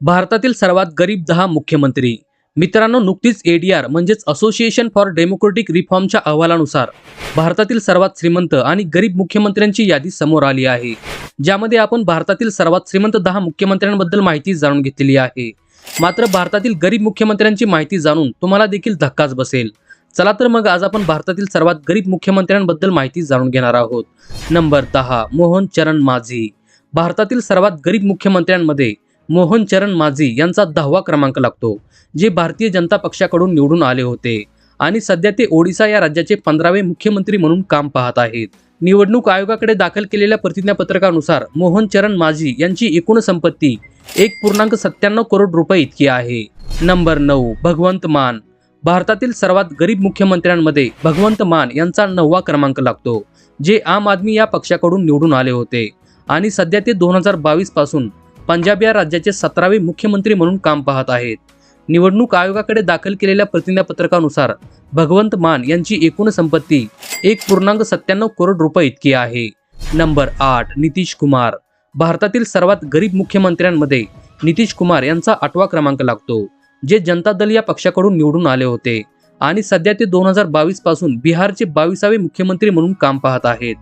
भारतातील सर्वात गरीब दहा मुख्यमंत्री. मित्रांनो नुकतीच एडीआर म्हणजेच असोसिएशन फॉर डेमोक्रेटिक रिफॉर्मच्या अहवालानुसार भारतातील सर्वात श्रीमंत आणि गरीब मुख्यमंत्र्यांची यादी समोर आली आहे. ज्यामध्ये आपण भारतातील सर्वात श्रीमंत दहा मुख्यमंत्र्यांबद्दल माहिती जाणून घेतलेली आहे. मात्र भारतातील गरीब मुख्यमंत्र्यांची माहिती जाणून तुम्हाला देखील धक्काच बसेल. चला तर मग आज आपण भारतातील सर्वात गरीब मुख्यमंत्र्यांबद्दल माहिती जाणून घेणार आहोत. नंबर दहा मोहन चरण माझी. भारतातील सर्वात गरीब मुख्यमंत्र्यांमध्ये मोहन चरण माझी यांचा दहावा क्रमांक लागतो जे भारतीय जनता पक्षाकडून निवडून आले होते. आणि सध्या ते ओडिसा या राज्याचे पंधरावे मुख्यमंत्री म्हणून काम पाहत आहेत. निवडणूक आयोगाकडे दाखल केलेल्या प्रतिज्ञापत्रकानुसार मोहन चरण माझी यांची एकूण संपत्ती एक पूर्णांक सत्त्याण्णव करोड रुपये इतकी आहे. नंबर नऊ भगवंत मान. भारतातील सर्वात गरीब मुख्यमंत्र्यांमध्ये भगवंत मान यांचा नववा क्रमांक लागतो जे आम आदमी या पक्षाकडून निवडून आले होते. आणि सध्या ते दोन हजार बावीसपासून पंजाब या राज्याचे सतरावे मुख्यमंत्री म्हणून काम पाहत आहेत. निवडणूक आयोगाकडे दाखल केलेल्या प्रतिज्ञापत्रकानुसार भगवंत मान यांची एकूण संपत्ती एक पूर्णांक सत्त्याण्णव करोड रुपये इतकी आहे. नंबर आठ नितीश कुमार. भारतातील सर्वात गरीब मुख्यमंत्र्यांमध्ये नितीश कुमार यांचा आठवा क्रमांक लागतो जे जनता दल या पक्षाकडून निवडून आले होते आणि सध्या ते दोन हजार बावीसपासून बिहारचे बावीसावे मुख्यमंत्री म्हणून काम पाहत आहेत.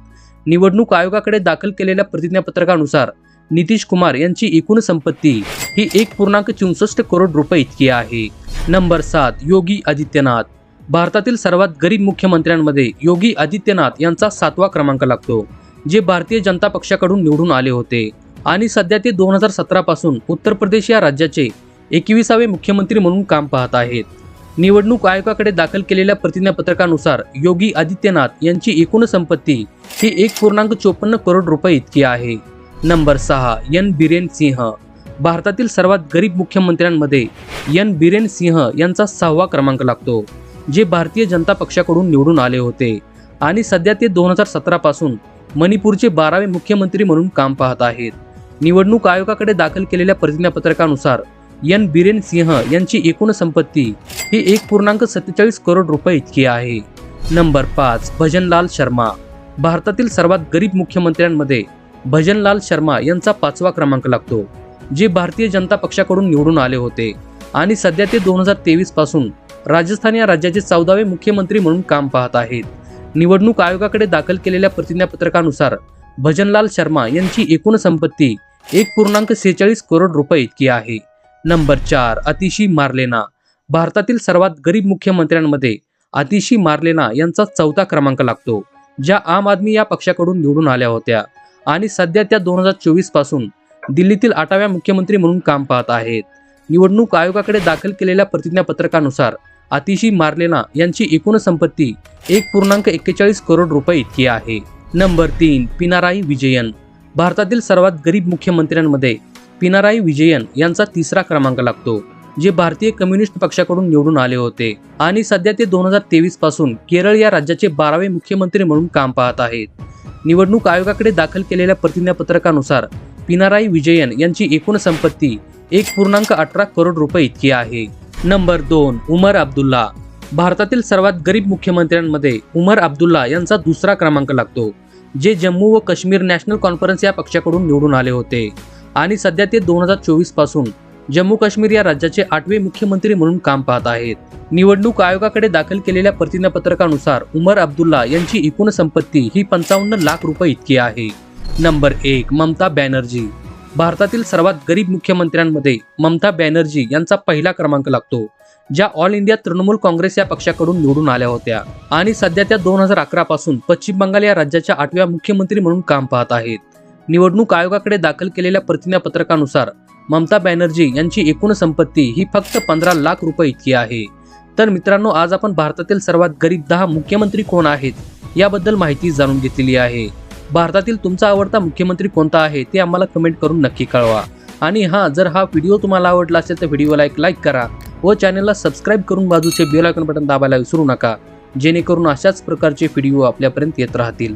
निवडणूक आयोगाकडे दाखल केलेल्या प्रतिज्ञापत्रकानुसार नितीश कुमार यांची एकूण संपत्ती ही एक पूर्णांक चौसष्ट करोड रुपये इतकी आहे. नंबर सात योगी आदित्यनाथ. भारतातील सर्वात गरीब मुख्यमंत्र्यांमध्ये योगी आदित्यनाथ यांचा सातवा क्रमांक लागतो जे भारतीय जनता पक्षाकडून निवडून आले होते. आणि सध्या ते दोन हजार सतरापासून उत्तर प्रदेश या राज्याचे एकविसावे मुख्यमंत्री म्हणून काम पाहत आहेत. निवडणूक आयोगाकडे दाखल केलेल्या प्रतिज्ञापत्रकानुसार योगी आदित्यनाथ यांची एकूण संपत्ती ही एक पूर्णांक चोपन्न करोड रुपये इतकी आहे. नंबर सहा एन. बिरेन सिंह. भारतातील सर्वात गरीब मुख्यमंत्र्यांमध्ये एन. बिरेन सिंह यांचा सहावा क्रमांक लागतो जे भारतीय जनता पक्षाकडून निवडून आले होते. आणि सध्या ते दोन हजार सतरापासून मणिपूरचे बारावे मुख्यमंत्री म्हणून काम पाहत आहेत. निवडणूक आयोगाकडे दाखल केलेल्या प्रतिज्ञापत्रकानुसार एन. बिरेन सिंह यांची एकूण संपत्ती ही एक पूर्णांक सत्तेचाळीस करोड रुपये इतकी आहे. नंबर पाच भजनलाल शर्मा. भारतातील सर्वात गरीब मुख्यमंत्र्यांमध्ये भजनलाल शर्मा यांचा पाचवा क्रमांक लागतो जे भारतीय जनता पक्षाकडून निवडून आले होते आणि सध्या ते दोन हजार तेवीसपासून राजस्थान या राज्याचे चौदावे मुख्यमंत्री म्हणून काम पाहत आहेत. निवडणूक आयोगाकडे दाखल केलेल्या प्रतिज्ञापत्रकानुसार भजनलाल शर्मा यांची एकूण संपत्ती एक पूर्णांक सेहेचाळीस करोड रुपये इतकी आहे. नंबर चार अतिशी मार्लेना. भारतातील सर्वात गरीब मुख्यमंत्र्यांमध्ये अतिशी मार्लेना यांचा चौथा क्रमांक लागतो ज्या आम आदमी या पक्षाकडून निवडून आल्या होत्या. आणि सध्या त्या दोन हजार चोवीसपासून दिल्लीतील आठव्या मुख्यमंत्री म्हणून काम पाहत आहेत. निवडणूक आयोगाकडे दाखल केलेल्या प्रतिज्ञापत्रकानुसार अतिशी मार्लेना यांची एकूण संपत्ती एक पूर्णांक एक्केचाळीस करोड रुपये इतकी आहे. नंबर तीन पिनाराई विजयन. भारतातील सर्वात गरीब मुख्यमंत्र्यांमध्ये पिनाराई विजयन यांचा तिसरा क्रमांक लागतो जे भारतीय कम्युनिस्ट पक्षाकडून निवडून आले होते. आणि सध्या ते दोन हजार तेवीसपासून केरळ या राज्याचे बारावे मुख्यमंत्री म्हणून काम पाहत आहेत. निवडणूक आयोगाकडे दाखल केलेल्या प्रतिज्ञापत्रकानुसार पिनाराई विजयन यांची एकूण संपत्ती एक पूर्णांक अठरा करोड रुपये इतकी आहे. नंबर दोन उमर अब्दुल्ला. भारतातील सर्वात गरीब मुख्यमंत्र्यांमध्ये उमर अब्दुल्ला यांचा दुसरा क्रमांक लागतो जे जम्मू व काश्मीर नॅशनल कॉन्फरन्स या पक्षाकडून निवडून आले होते. आणि सध्या ते दोन हजार चोवीसपासून जम्मू काश्मीर या राज्याचे आठवे मुख्यमंत्री म्हणून काम पाहत आहेत. निवडणूक आयोगाकडे दाखल केलेल्या प्रतिज्ञापत्रकानुसार उमर अब्दुल्ला यांची एकूण संपत्ती ही पंचावन्न लाख रुपये इतकी आहे. नंबर एक ममता बॅनर्जी. भारतातील सर्वात गरीब मुख्यमंत्र्यांमध्ये ममता बॅनर्जी यांचा पहिला क्रमांक लागतो ज्या ऑल इंडिया तृणमूल काँग्रेस या पक्षाकडून निवडून आल्या होत्या. आणि सध्या त्या दोन हजार अकरा पासून पश्चिम बंगाल या राज्याच्या आठव्या मुख्यमंत्री म्हणून काम पाहत आहेत. निवडणूक आयोगाकडे दाखल केलेल्या प्रतिज्ञापत्रकानुसार ममता बॅनर्जी यांची एकूण संपत्ती ही फक्त पंधरा लाख रुपये इतकी आहे. तर मित्रांनो आज आपण भारतातील सर्वात गरीब दहा मुख्यमंत्री कोण आहेत याबद्दल माहिती जाणून घेतलेली आहे. भारतातील तुमचा आवडता मुख्यमंत्री कोणता आहे ते आम्हाला कमेंट करून नक्की कळवा. आणि हां जर हा व्हिडिओ तुम्हाला आवडला असेल तर व्हिडिओला एक लाईक करा व चॅनलला सबस्क्राईब करून बाजूचे बेल आयकॉन बटन दाबायला विसरू नका जेणेकरून अशाच प्रकारचे व्हिडिओ आपल्यापर्यंत येत राहतील.